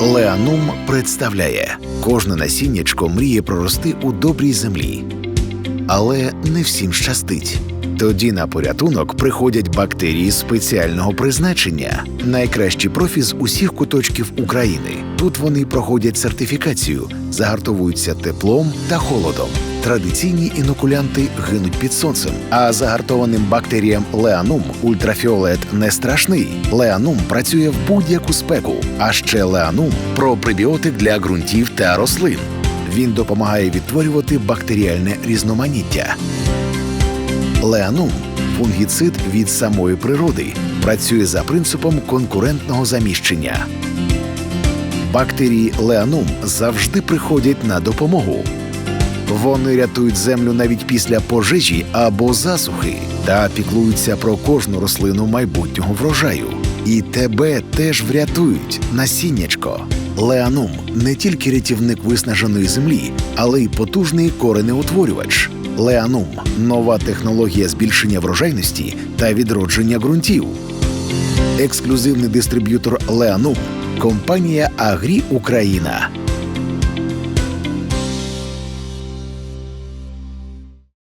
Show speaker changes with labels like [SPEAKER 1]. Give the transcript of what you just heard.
[SPEAKER 1] Леанум представляє кожне насіннячко мріє прорости у добрій землі. Але не всім щастить. Тоді на порятунок приходять бактерії спеціального призначення, найкращі профі з усіх куточків України. Тут вони проходять сертифікацію, загартовуються теплом та холодом. Традиційні інокулянти гинуть під сонцем, а загартованим бактеріям Леанум ультрафіолет не страшний. Леанум працює в будь-яку спеку. А ще Леанум про пребіотик для ґрунтів та рослин. Він допомагає відтворювати бактеріальне різноманіття. Леанум фунгіцид від самої природи, працює за принципом конкурентного заміщення. Бактерії Леанум завжди приходять на допомогу. Вони рятують землю навіть після пожежі або засухи та піклуються про кожну рослину майбутнього врожаю. І тебе теж врятують, насіннячко. Леанум не тільки рятівник виснаженої землі, але й потужний коренеутворювач. Леанум нова технологія збільшення врожайності та відродження ґрунтів. Ексклюзивний дистриб'ютор Леанум компанія Агрі Україна.